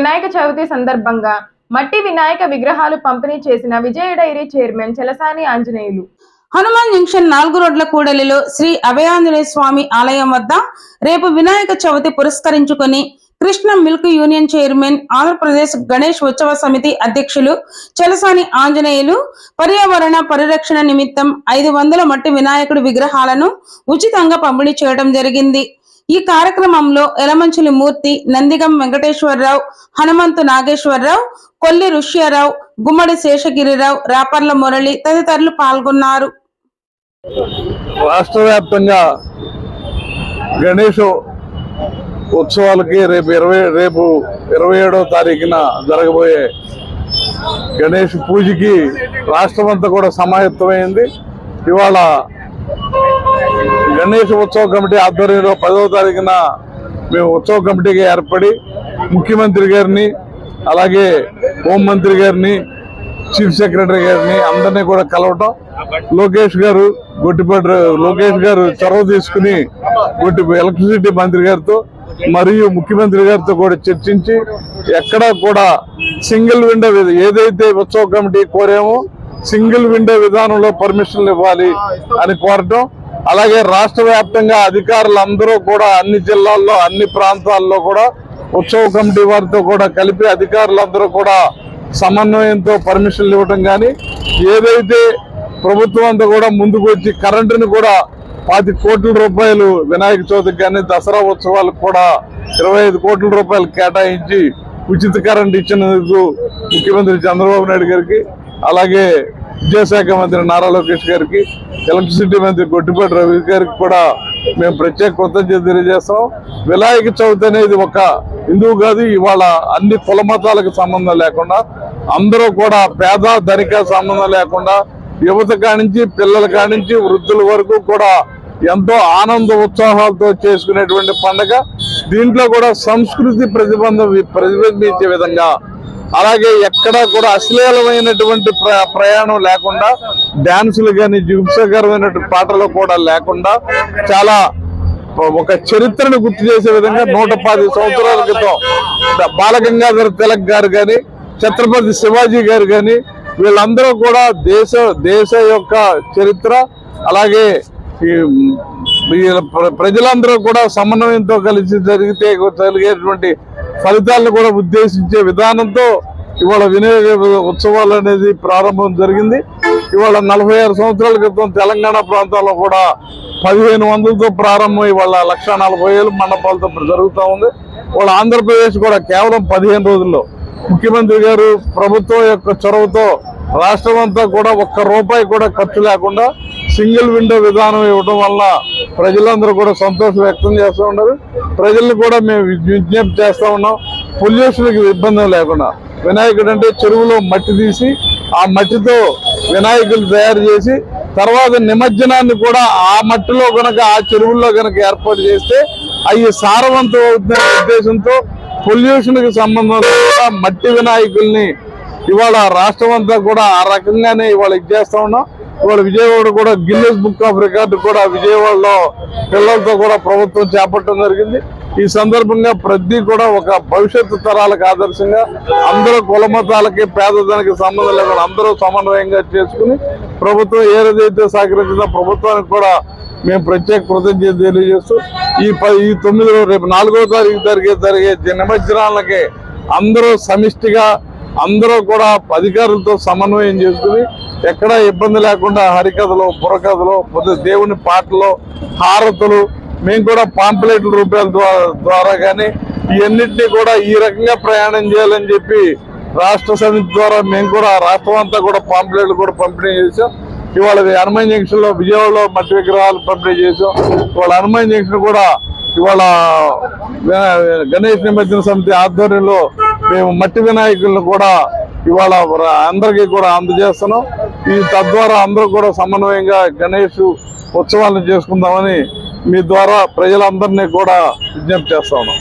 వినాయక చవితి సందర్భంగా మట్టి వినాయక విగ్రహాలు పంపిణీ చేసిన Vijaya dairy chairman Chalasani Anjaneyulu. Hanuman junction నాలుగు రోడ్ల కూడలిలో శ్రీ అభయాంజనేయ స్వామి ఆలయం వద్ద రేపు వినాయక చవితి పురస్కరించుకొని Krishna milk union chairman Andhra Pradesh Ganesh ఉత్సవ సమితి అధ్యక్షులు చలసాని ఆంజనేయులు పర్యావరణ పరిరక్షణ నిమిత్తం ఐదు వందల మట్టి వినాయకుడి విగ్రహాలను ఉచితంగా పంపిణీ చేయడం జరిగింది. ఈ కార్యక్రమంలో ఎలమంచిలి మూర్తి నందిగం వెంకటేశ్వరరావు హనుమంతు నాగేశ్వరరావు కొల్లి ఋష్యారావు గుమ్మడి శేషగిరిరావు రాపర్ల మురళి తదితరులు పాల్గొన్నారు. రాష్ట్ర వ్యాప్తంగా గణేష్ ఉత్సవాలకి రేపు ఇరవై రేపు ఇరవై ఏడవ తారీఖున జరగబోయే గణేష్ పూజకి రాష్ట్రం అంతా కూడా సమాయత్తమైంది. ఇవాళ గణేష్ ఉత్సవ కమిటీ ఆధ్వర్యంలో పదవ తారీఖున మేము ఉత్సవ కమిటీగా ఏర్పడి ముఖ్యమంత్రి గారిని అలాగే హోంమంత్రి గారిని చీఫ్ సెక్రటరీ గారిని అందరినీ కూడా కలవటం. లోకేష్ గారు గొట్టిపాటి లోకేష్ గారు చొరవ తీసుకుని గొట్టి ఎలక్ట్రిసిటీ మంత్రి గారితో మరియు ముఖ్యమంత్రి గారితో కూడా చర్చించి ఎక్కడా కూడా సింగిల్ విండో ఏదైతే ఉత్సవ కమిటీ కోరామో సింగిల్ విండో విధానంలో పర్మిషన్లు ఇవ్వాలి అని కోరటం. అలాగే రాష్ట్ర వ్యాప్తంగా అధికారులందరూ కూడా అన్ని జిల్లాల్లో అన్ని ప్రాంతాల్లో కూడా ఉత్సవ కమిటీ వారితో కూడా కలిపి అధికారులందరూ కూడా సమన్వయంతో పర్మిషన్లు ఇవ్వటం కానీ ఏదైతే ప్రభుత్వం అంతా కూడా ముందుకు వచ్చి కరెంటుని కూడా పాతి కోట్ల రూపాయలు వినాయక చవితికి కానీ దసరా ఉత్సవాలకు కూడా ఇరవై ఐదు కోట్ల రూపాయలు కేటాయించి ఉచిత కరెంట్ ఇచ్చినందుకు ముఖ్యమంత్రి చంద్రబాబు నాయుడు గారికి అలాగే విద్యాశాఖ మంత్రి నారా లోకేష్ గారికి ఎలక్ట్రిసిటీ మంత్రి గొట్టిపాటి రవి గారికి కూడా మేము ప్రత్యేక కృతజ్ఞత తెలియజేస్తాం వినాయక చవితి అనేది ఒక హిందువు కాదు ఇవాళ అన్ని కుల మతాలకు సంబంధం లేకుండా అందరూ కూడా పేద ధనిక సంబంధం లేకుండా యువత కానించి పిల్లల కానించి వృద్ధుల వరకు కూడా ఎంతో ఆనంద ఉత్సాహాలతో చేసుకునేటువంటి పండుగ. దీంట్లో కూడా సంస్కృతి ప్రతిబంధం ప్రతిబింబించే విధంగా అలాగే ఎక్కడా కూడా అశ్లీలమైనటువంటి ప్రయాణం లేకుండా డాన్సులు కానీ జుగుప్సకరమైనటువంటి పాటలు కూడా లేకుండా చాలా ఒక చరిత్రను గుర్తు చేసే విధంగా నూట పది సంవత్సరాల క్రితం బాలగంగాధర తిలక్ గారు కానీ ఛత్రపతి శివాజీ గారు కానీ వీళ్ళందరూ కూడా దేశ దేశ యొక్క చరిత్ర అలాగే ఈ వీళ్ళ ప్ర- ప్రజలందరూ కూడా సమన్వయంతో కలిసి జరిగితే జరిగేటువంటి ఫలితాలను కూడా ఉద్దేశించే విధానంతో ఇవాళ వినియోగ ఉత్సవాలు అనేది ప్రారంభం జరిగింది. ఇవాళ నలభై ఆరు సంవత్సరాల క్రితం తెలంగాణ ప్రాంతాల్లో కూడా పదిహేను వందలతో ప్రారంభం ఇవాళ లక్ష నలభై వేలు మండపాలతో జరుగుతూ ఉంది. ఇవాళ ఆంధ్రప్రదేశ్ కూడా కేవలం పదిహేను రోజుల్లో ముఖ్యమంత్రి గారు ప్రభుత్వం యొక్క చొరవతో రాష్ట్రం అంతా కూడా ఒక్క రూపాయి కూడా ఖర్చు లేకుండా సింగిల్ విండో విధానం ఇవ్వడం వల్ల ప్రజలందరూ కూడా సంతోషం వ్యక్తం చేస్తూ ఉన్నారు. ప్రజల్ని కూడా మేము విజ్ఞప్తి చేస్తూ ఉన్నాం. పొల్యూషన్కి ఇబ్బంది లేకుండా వినాయకుడు అంటే చెరువులో మట్టి తీసి ఆ మట్టితో వినాయకులు తయారు చేసి తర్వాత నిమజ్జనాన్ని కూడా ఆ మట్టిలో కనుక ఆ చెరువుల్లో కనుక ఏర్పాటు చేస్తే అవి సారవంతం అవుతున్న ఉద్దేశంతో పొల్యూషన్కి సంబంధం లేకుండా మట్టి వినాయకుల్ని ఇవాళ రాష్ట్రం అంతా కూడా ఆ రకంగానే ఇవాళ ఇచ్చేస్తా ఉన్నాం. ఇవాళ విజయవాడ కూడా గిన్నెస్ బుక్ ఆఫ్ రికార్డు కూడా విజయవాడలో పిల్లలతో కూడా ప్రభుత్వం చేపట్టడం జరిగింది. ఈ సందర్భంగా ప్రతి కూడా ఒక భవిష్యత్తు తరాలకు ఆదర్శంగా అందరూ కులమతాలకి పేదదానికి సంబంధం లేకుండా అందరూ సమన్వయంగా చేసుకుని ప్రభుత్వం ఏదైతే సహకరించిందో ప్రభుత్వానికి కూడా మేము ప్రత్యేక కృతజ్ఞత తెలియజేస్తూ ఈ పది ఈ తొమ్మిది రేపు నాలుగో తారీఖు జరిగే జరిగే నిమజ్జనాలకి అందరూ సమిష్టిగా అందరూ కూడా అధికారులతో సమన్వయం చేసుకుని ఎక్కడా ఇబ్బంది లేకుండా హరికథలు బుర్రకథలు పొద్దు దేవుని పాటలు హారతులు మేము కూడా పాంప్లెట్ల రూపాయల ద్వారా ద్వారా కానీ ఇవన్నింటినీ కూడా ఈ రకంగా ప్రయాణం చేయాలని చెప్పి రాష్ట్ర సమితి ద్వారా మేము కూడా రాష్ట్రం అంతా కూడా పాంప్లెట్లు కూడా పంపిణీ చేసాం ఇవాళ హనుమాన్ జంక్షన్లో విజయవాడలో మట్టి విగ్రహాలు పంపిణీ చేసాం ఇవాళ హనుమాన్ జంక్షన్ కూడా ఇవాళ గణేష్ నిమజ్జన సమితి ఆధ్వర్యంలో మేము మట్టి వినాయకులను కూడా ఇవాళ అందరికీ కూడా అందజేస్తున్నాం. ఈ తద్వారా అందరూ కూడా సమన్వయంగా గణేష్ ఉత్సవాలను చేసుకుందామని మీ ద్వారా ప్రజలందరినీ కూడా విజ్ఞప్తి చేస్తా ఉన్నాం.